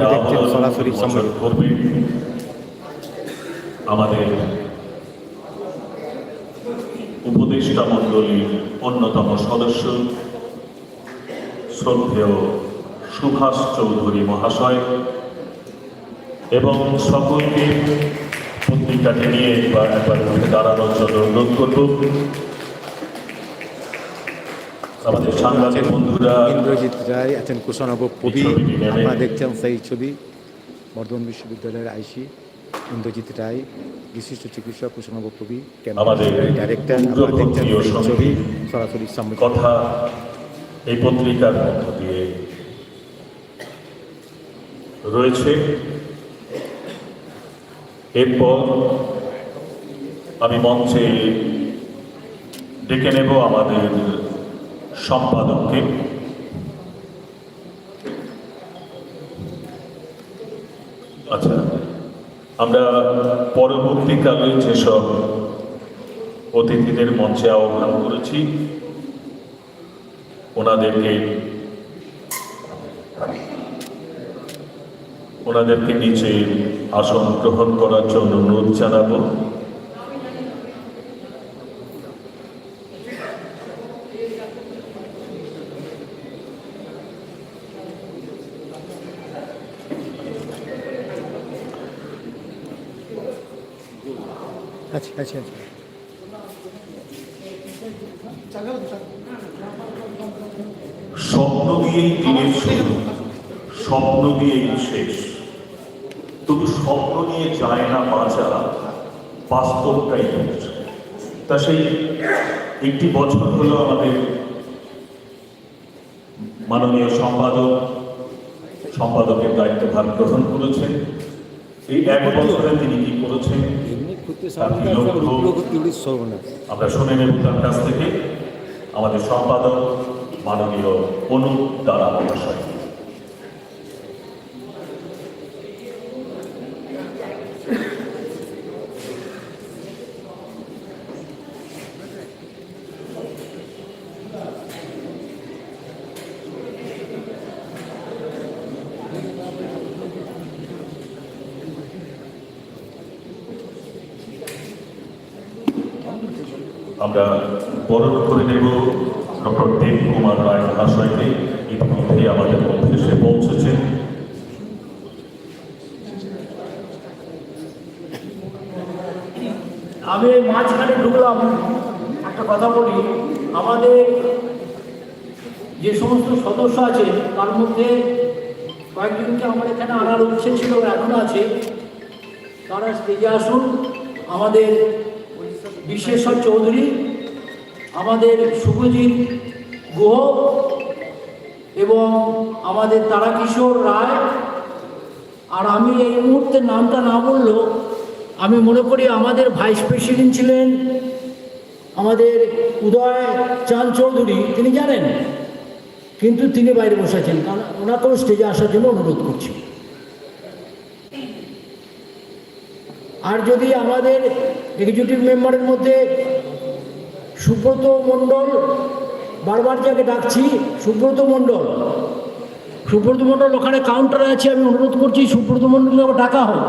দেখছেন সরাসরি সম্মেলন। আমাদের উপদেষ্টা মণ্ডলীর অন্যতম সদস্য শ্রদ্ধেয় সুভাষ চৌধুরী মহাশয় এবং সকলকে পত্রিকাটি নিয়ে একবার একবার উঠে দাঁড়ানোর জন্য অনুরোধ করব। আমাদের সাংবাদিক বন্ধুরা ইন্দ্রজিৎ রায় আছেন কুশনব কবি আপনারা দেখছেন সেই ছবি বর্ধমান বিশ্ববিদ্যালয়ের আইসি ইন্দ্রজিৎ রায় বিশিষ্ট চিকিৎসক কুশনব কবি ডাইরেক্টর আপনারা দেখছেন সেই ছবি সরাসরি কথা এই পত্রিকার মধ্য দিয়ে রয়েছে। এরপর আমি মঞ্চে ডেকে নেব আমাদের সম্পাদককে। আচ্ছা আমরা পরবর্তীকালে যেসব অতিথিদের মঞ্চে আহ্বান করেছি, ওনাদেরকে ওনাদেরকে নিচে আসন গ্রহণ করার জন্য অনুরোধ জানাব। আচ্ছা আচ্ছা আচ্ছা। স্বপ্ন দিয়েই দিনের শুরু, স্বপ্ন দিয়েই শেষ। তবু স্বপ্ন নিয়ে যায় না বাঁচা, বাস্তবটাই তা সেই একটি বছর হলো আমাদের মাননীয় সম্পাদক, সম্পাদকের দায়িত্বভার গ্রহণ করেছেন। এই এক বছরে তিনি কি করেছেন? আমরা শুনে নেব তার কাছ থেকে। আমাদের সম্পাদক মাননীয় অনুপ দ্বারা মহাশয়। আমরা বরণ করে নেব ডক্টর দেব কুমার রায় মহাশয়কে। ইতিমধ্যেই আমাদের মধ্যে এসে পৌঁছেছেন আমি মাঝখানে ঢুকলাম। একটা কথা বলি, আমাদের যে সমস্ত সদস্য আছে, তার মধ্যে কয়েকজনকে আমার এখানে আনার উচ্ছে ছিল এখন আছে। তারা স্টেজে আসুন, আমাদের বিশ্বেশ্বর চৌধুরী, আমাদের শুভজিৎ গুহ এবং আমাদের তারাকিশোর রায়। আর আমি এই মুহূর্তে নামটা না বললেও আমি মনে করি আমাদের ভাইস প্রেসিডেন্ট ছিলেন আমাদের উদয় চাঁদ চৌধুরী, তিনি জানেন। কিন্তু তিনি বাইরে বসেছেন কারণ ওনাকেও স্টেজে আসার জন্য অনুরোধ করছি। আর যদি আমাদের এক্সিকিউটিভ মেম্বারের মধ্যে সুব্রত মণ্ডল, বারবার যাকে ডাকছি, সুব্রত মণ্ডল। সুব্রত মণ্ডল, ওখানে কাউন্টারে আছে, আমি অনুরোধ করছি, সুব্রত মণ্ডলকে আবার ডাকা হোক।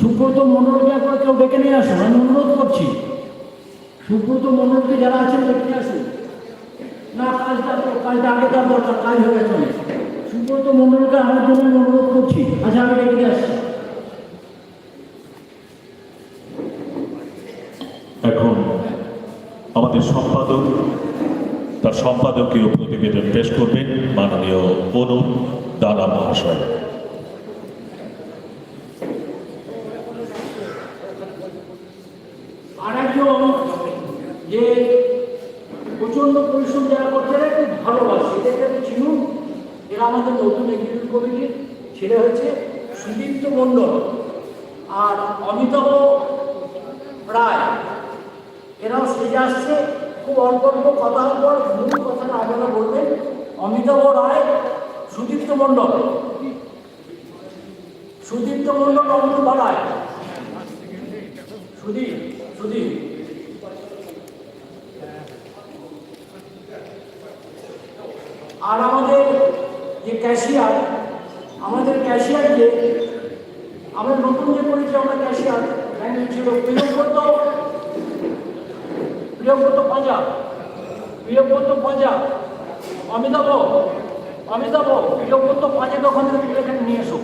সুব্রত মণ্ডলকে একবার কেউ ডেকে নিয়ে আসুন, আমি অনুরোধ করছি। সুব্রত মণ্ডলকে যারা আছেন, ডেকে আসুন। না, কাজটা কাজটা আগে তার দরকার, কাজ গেছে। সুব্রত মণ্ডলকে আমার জন্য অনুরোধ করছি। আচ্ছা আমি ডেকে নিয়ে আসছি এখন আমাদের সম্পাদক, তার সম্পাদকীয় প্রতিবেদন পেশ করবেন মাননীয় অনুপ দারা মহাশয়। যে প্রচণ্ড পরিশ্রম ভালোবাসে। আমাদের নতুন ছেলে হয়েছে সুদীপ্ত মণ্ডল। আর অমিতাভ এরাও সেজে আসছে। খুব অল্প অল্প কথা পর মূল কথাটা আপনারা বলবেন। অমিতাভ রায়, সুদীপ্ত মণ্ডল। সুদীপ্ত মণ্ডল, অমিতাভ রায়। সুদীপ সুদীপ। আর আমাদের যে ক্যাশিয়ার, আমাদের ক্যাশিয়ারকে আমরা নতুন যে করেছি আমরা ক্যাশিয়ার, ব্যাংকে ছিল প্রিয়ব্রত প্রিয়ব্রত পাঁজা প্রিয়ব্রত পাঁজা অমিতাভ অমিতাভ প্রিয়ব্রত পাঁজাকে ওখান থেকে এখানে নিয়ে এসো।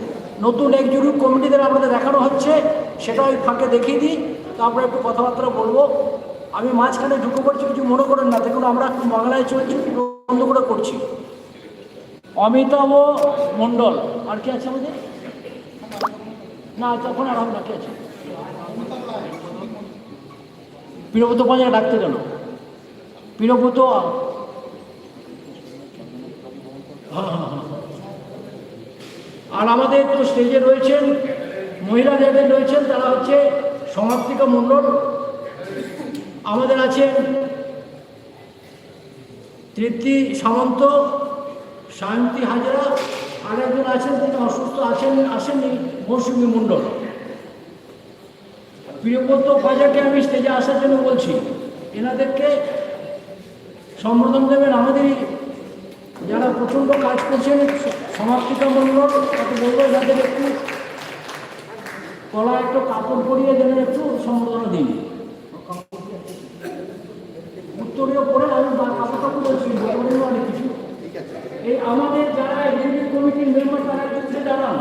নতুন একজুরি কমিটিদের আপনাদের দেখানো হচ্ছে, সেটা ওই ফাঁকে দেখিয়ে দিই, তারপরে একটু কথাবার্তা বলব। আমি মাঝখানে ঢুকে পড়ছি, কিছু মনে করেন না, দেখুন আমরা বাংলায় চলছি, বন্ধ করে করছি। অমিতাভ মণ্ডল, আর কি আছে আমাদের? না, তখন আর আমরা কি আছে? প্রিয়ব্রত পাঁজায় ডাকতে গেল হ্যাঁ। আর আমাদের তো স্টেজে রয়েছেন মহিলা যাদের রয়েছেন, তারা হচ্ছে সমাপ্তিকা মণ্ডল আমাদের আছেন তৃপ্তি সামন্ত শান্তি হাজরা, আর একজন আছেন তিনি অসুস্থ আছেন, আসেননি মৌসুমী মণ্ডল প্রিয়ব্রত বাজারকে আমি স্টেজে আসার জন্য বলছি, এনাদেরকে সম্বোধন দেবেন আমাদেরই যারা প্রচণ্ড কাজ করছেন সমাপ্তিকা মণ্ডল তাকে বলব এনাদের একটু কলা একটু কাপড় পরিয়ে যেন একটু সম্বোধনা দিন। উত্তরীয় পরে আমি কাপড় কাপড় বলছি অনেক কিছু। এই আমাদের যারা এক্সিকিউটিভ কমিটির মেম্বার তারা উঠে দাঁড়ান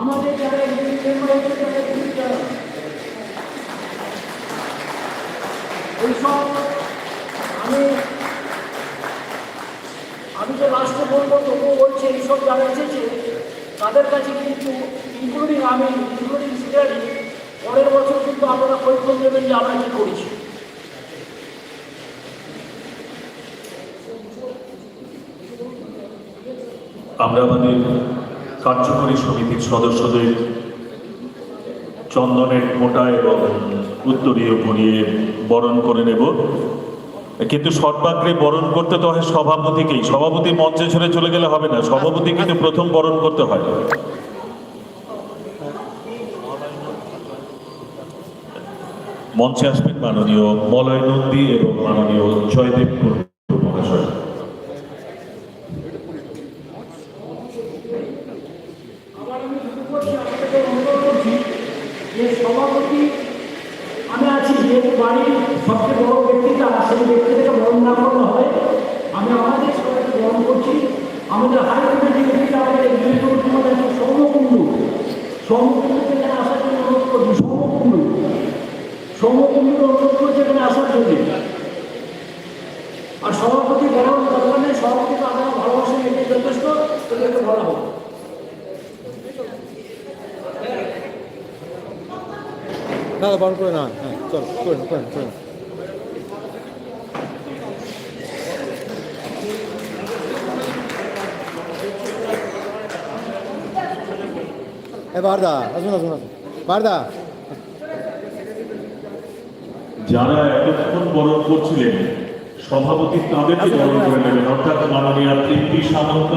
আমাদের যারা এক্সিকিউটিভ মেম্বার তারা একটু উঠে দাঁড়ান এইসব আমি আমি তো লাস্টে বলব তবুও বলছি, এইসব যারা এসেছে, তাদের কাছে কিন্তু ইনক্লুডিং আমি ইনক্লুডিং সিগারি পরের বছর কিন্তু আপনারা পরীক্ষণ দেবেন যে আমরা কী করেছি। আমরা আমাদের কার্যকরী সমিতির সদস্যদের চন্দনের মোটা এবং উত্তরীয় পরিয়ে বরণ করে নেব। কিন্তু সর্বাগ্রে বরণ করতে তো হয় সভাপতিকেই। সভাপতি মঞ্চে ছেড়ে চলে গেলে হবে না। সভাপতি কিন্তু প্রথম বরণ করতে হয়। মঞ্চে আসবেন মাননীয় মলয় নন্দী এবং মাননীয় জয়দেব মহাশয়। যে সভাপতি আমি আছি যেহেতু বাড়ির সবচেয়ে বড় ব্যক্তিটা সেই ব্যক্তিটাকে বরণ না করলে হয় আমি আমাদের সবাইকে বরণ করছি। আমাদের হাই কমিটি ব্যক্তিটা আমাদের এক্সিকিউটিভ আছে সৌমকুণ্ডু সৌমকুণ্ডুকে এখানে আসার জন্য অনুরোধ করছি সৌমকুণ্ডু সৌমকুণ্ডুকে অনুরোধ করছি এখানে আসার জন্য। আর সভাপতি বরণ নেই সভাপতিকে আপনারা ভালোবাসেন এটাই যথেষ্ট তাদেরকে বলা হোক দাদা বরণ করে না হ্যাঁ চলো করে নাও, করে নাও, করে। এ বারদা আসুন আসুন আসুন। বারদা। যারা এতক্ষণ বরণ করছিলেন সভাপতি তাদেরকে বরণ করে নেবেন। অর্থাৎ মাননীয় তৃপ্তি সামন্ত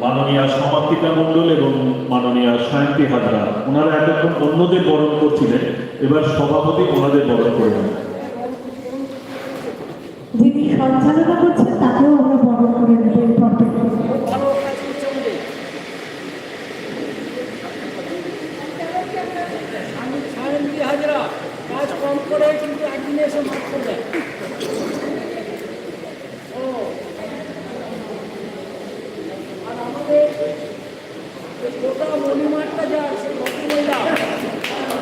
মাননীয় সমাপ্তিকা মণ্ডল এবং মাননীয় সায়ন্তী হাজরা ওনারা এতক্ষণ অন্যদের বরণ করছিলেন এবার সভাপতি ওনাদের বরণ করে নেবেন যিনি সঞ্চালনা করছেন তাকেও আমরা বরণ করে নেব এরপর কাজ আমি সায়ন্তি হাজরা কাজ কম করে কিন্তু একদিনে এসে করে দেয় ও আর আমাদের এই গোটা মণিমাঠটা যা আছে ভদ্রমহিলা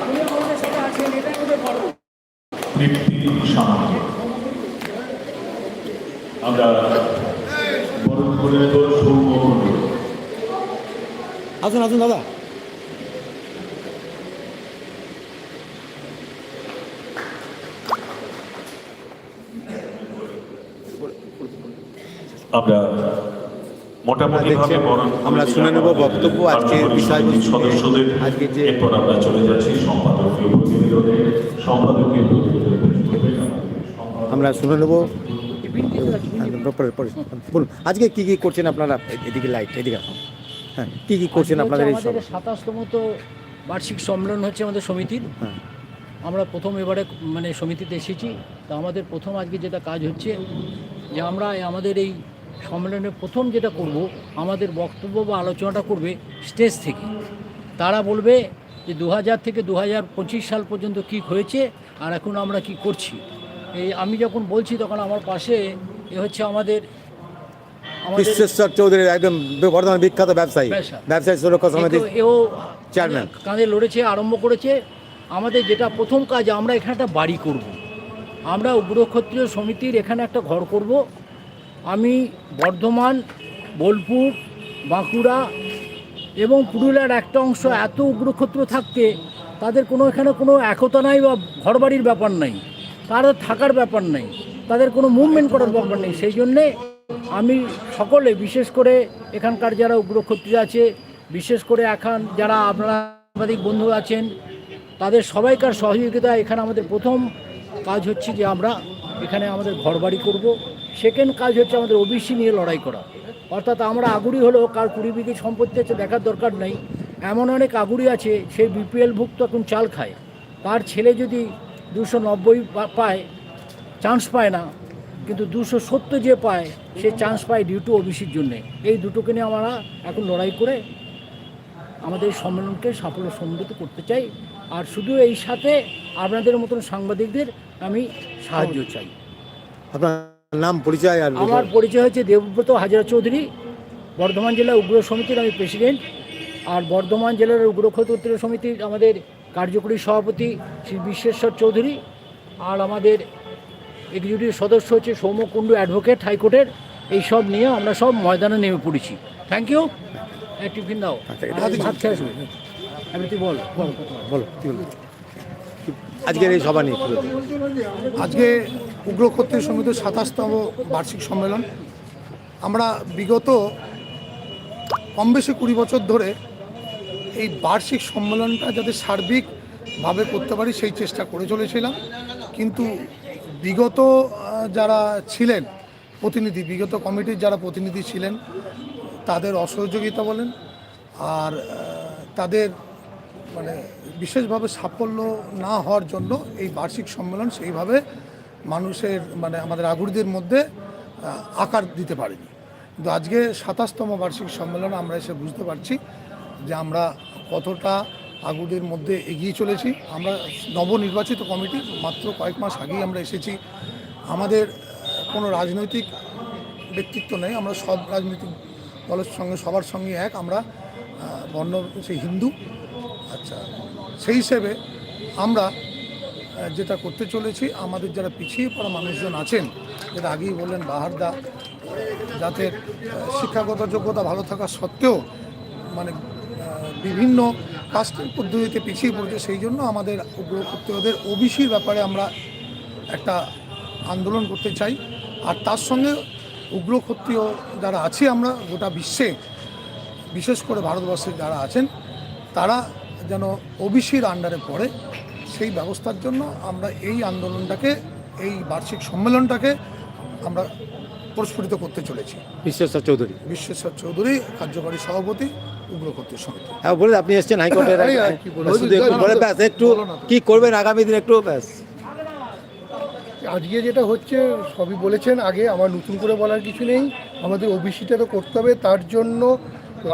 উনি আমাদের সাথে আছেন এটা আমাদের বড় তৃপ্তি সামন্ত আমরা বরণ করে নেব সৌম্য মণ্ডল আসুন আসুন দাদা আমরা মোটামুটি ভাবে দেখছেন, আমরা শুনে নেব বক্তব্য বিষয়বস্তু সমিতির সদস্যদের। আজকে যে- এরপর আমরা চলে যাচ্ছি সম্পাদকীয় প্রতিবেদনে। সম্পাদকীয়। আমরা শুনে নেব। বলুন আজকে কি কি করছেন আপনারা? এদিকে লাইট এদিকে হ্যাঁ কি কি করছেন আপনাদের এই সাতাশতম তো বার্ষিক সম্মেলন হচ্ছে আমাদের সমিতির। হ্যাঁ। আমরা প্রথম এবারে মানে সমিতিতে এসেছি। তা আমাদের প্রথম আজকে যেটা কাজ হচ্ছে যে আমরা আমাদের এই সম্মেলনে প্রথম যেটা করব আমাদের বক্তব্য বা আলোচনাটা করবে স্টেজ থেকে তারা বলবে যে দু হাজার থেকে দু হাজার পঁচিশ সাল পর্যন্ত কী হয়েছে আর এখন আমরা কি করছি এই আমি যখন বলছি তখন আমার পাশে এ হচ্ছে আমাদের বিশ্বেশ্বর চৌধুরী একদম বর্তমান বিখ্যাত ব্যবসায়ী ব্যবসা। ব্যবসায়ী সুরক্ষা সমিতি এও চেয়ারম্যান। কাঁধে লড়েছে আরম্ভ করেছে আমাদের যেটা প্রথম কাজ আমরা এখানে একটা বাড়ি করব। আমরা উগ্রক্ষত্রিয় সমিতির এখানে একটা ঘর করব আমি বর্ধমান, বোলপুর, বাঁকুড়া এবং পুরুলিয়ার একটা অংশ এত উগ্রক্ষত্র থাকতে তাদের কোনো এখানে কোনো একতা নাই বা ঘরবাড়ির ব্যাপার নাই। তাদের থাকার ব্যাপার নাই। তাদের কোনো মুভমেন্ট করার ব্যাপার নেই। সেই জন্যে আমি সকলে, বিশেষ করে এখানকার যারা উগ্রক্ষত্রিয় আছে, বিশেষ করে এখন যারা আপনারা সাংবাদিক বন্ধু আছেন, তাদের সবাইকার সহযোগিতা এখানে আমাদের প্রথম কাজ হচ্ছে যে আমরা এখানে আমাদের ঘরবাড়ি করব। সেকেন্ড কাজ হচ্ছে আমাদের ওবিসি নিয়ে লড়াই করা। অর্থাৎ আমরা আগুড়ি হলো কার কুড়ি বিঘি সম্পত্তি আছে দেখার দরকার নাই। এমন অনেক আগুড়ি আছে সে বিপিএলভুক্ত এখন চাল খায়। তার ছেলে যদি দুশো নব্বই পায় চান্স পায় না, কিন্তু দুশো সত্তর যে পায়, সে চান্স পায় ডিউ টু ওবিসির জন্যে। এই দুটোকে নিয়ে আমরা এখন লড়াই করে আমাদের সম্মেলনকে সাফল্য সমৃদ্ধ করতে চাই। আর শুধু এই সাথে আপনাদের মতন সাংবাদিকদের আমি সাহায্য চাই। আপনার নাম পরিচয় আর আমার পরিচয় হচ্ছে দেবব্রত হাজরা চৌধুরী বর্ধমান জেলা উগ্র সমিতির আমি প্রেসিডেন্ট আর বর্ধমান জেলার উগ্র উগ্রক্ষত্রিয় সমিতির আমাদের কার্যকরী সভাপতি শ্রী বিশ্বেশ্বর চৌধুরী আর আমাদের এক্সিকিউটিভ সদস্য হচ্ছে সৌম্যকুণ্ডু অ্যাডভোকেট হাইকোর্টের। এই সব নিয়ে আমরা সব ময়দানে নেমে পড়েছি। থ্যাংক ইউ একটু ফিন দাও। আচ্ছা, ভাত খেয়ে আসবে। আমি তুই বল বল। আজকের এই সভা নিয়ে? আজকে উগ্রক্ষত্রিয় সমিতির সাতাশতম বার্ষিক সম্মেলন আমরা বিগত কম বেশি কুড়ি বছর ধরে এই বার্ষিক সম্মেলনটা যাতে সার্বিকভাবে করতে পারি সেই চেষ্টা করে চলেছিলাম কিন্তু বিগত যারা ছিলেন, প্রতিনিধি, বিগত কমিটির যারা প্রতিনিধি ছিলেন, তাদের অসহযোগিতা বলেন আর তাদের মানে বিশেষভাবে সাফল্য না হওয়ার জন্য এই বার্ষিক সম্মেলন সেইভাবে মানুষের মানে আমাদের আগুরদের মধ্যে আকার দিতে পারেনি। কিন্তু আজকে সাতাশতম বার্ষিক সম্মেলন আমরা এসে বুঝতে পারছি যে আমরা কতটা আগুদের মধ্যে এগিয়ে চলেছি। আমরা নবনির্বাচিত কমিটি, মাত্র কয়েক মাস আগেই আমরা এসেছি। আমাদের কোনো রাজনৈতিক ব্যক্তিত্ব নেই। আমরা সব রাজনৈতিক দলের সঙ্গে, সবার সঙ্গে এক। আমরা বর্ণ সেই হিন্দু। আচ্ছা সেই হিসেবে আমরা যেটা করতে চলেছি আমাদের যারা পিছিয়ে পড়া মানুষজন আছেন যেটা আগেই বললেন বাহারদা আহ, শিক্ষাগত যোগ্যতা ভালো থাকা সত্ত্বেও মানে বিভিন্ন কাস্টের পদ্ধতিতে পিছিয়ে পড়েছে সেই জন্য আমাদের উগ্রপত্রদের ওবিসির ব্যাপারে আমরা একটা আন্দোলন করতে চাই। আর তার সঙ্গে উগ্র ক্ষত্রিয় যারা আছি আমরা গোটা বিশ্বে বিশেষ করে ভারতবর্ষে যারা আছেন তারা যেন ওবিসির আন্ডারে পড়ে সেই ব্যবস্থার জন্য আমরা এই আন্দোলনটাকে এই বার্ষিক সম্মেলনটাকে আমরা প্রস্ফুটিত করতে চলেছি। বিশ্বেশ্বর চৌধুরী। বিশ্বেশ্বর চৌধুরী কার্যকরী সভাপতি উগ্র ক্ষত্রিয় সমিতি। হ্যাঁ বলে আপনি এসছেন হাইকোর্টের বলে ব্যাস একটু কি করবেন আগামী দিন একটু ব্যাস। আজকে যেটা হচ্ছে সবই বলেছেন আগে আমার নতুন করে বলার কিছু নেই। আমাদের ওবিসিটা তো করতে হবে তার জন্য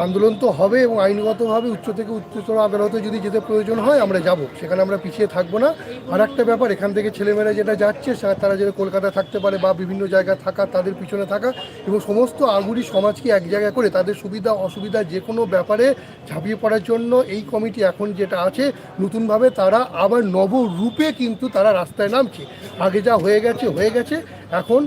আন্দোলন তো হবে এবং আইনগতভাবে উচ্চ থেকে উচ্চতর আদালতে যদি যেতে প্রয়োজন হয়, আমরা যাব। সেখানে আমরা পিছিয়ে থাকব না। আর একটা ব্যাপার, এখান থেকে ছেলেমেয়েরা যেটা যাচ্ছে তারা যেটা কলকাতায় থাকতে পারে বা বিভিন্ন জায়গায় থাকা, তাদের পিছনে থাকা এবং সমস্ত আগুরি সমাজকে এক জায়গায় করে তাদের সুবিধা, অসুবিধা যে কোনো ব্যাপারে ঝাঁপিয়ে পড়ার জন্য এই কমিটি এখন যেটা আছে, নতুনভাবে তারা আবার নবরূপে কিন্তু তারা রাস্তায় নামছে। আগে যা হয়ে গেছে হয়ে গেছে। এখন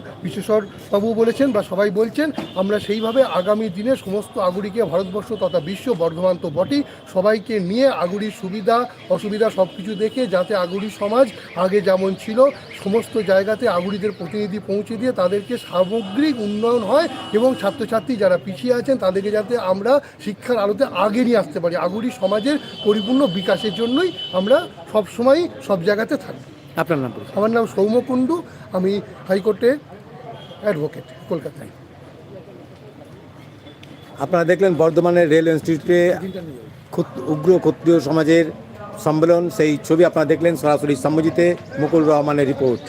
বাবু বলেছেন বা সবাই বলছেন, আমরা সেইভাবে আগামী দিনে সমস্ত আগুড়িকে ভারতবর্ষ তথা বিশ্ব বর্ধমান তো বটেই, সবাইকে নিয়ে আগুড়ির সুবিধা, অসুবিধা সব কিছু দেখে যাতে আগুড়ি সমাজ আগে যেমন ছিল, সমস্ত জায়গাতে আগুড়িদের প্রতিনিধি পৌঁছে দিয়ে তাদেরকে সামগ্রিক উন্নয়ন হয় এবং ছাত্রছাত্রী যারা পিছিয়ে আছেন তাদেরকে যাতে আমরা শিক্ষার আলোতে আগে নিয়ে আসতে পারি। আগুড়ি সমাজের পরিপূর্ণ বিকাশের জন্যই আমরা সবসময় সব জায়গাতে থাকি। আপনার নাম আমার নাম সৌম্য কুণ্ডু আমি হাইকোর্টে অ্যাডভোকেট কলকাতায়। আপনারা দেখলেন বর্ধমানের রেল ইনস্টিটিউটে উগ্র ক্ষত্রিয় সমাজের সম্মেলন সেই ছবি আপনারা দেখলেন সরাসরি সম্মজিতে মুকুল রহমানের রিপোর্ট।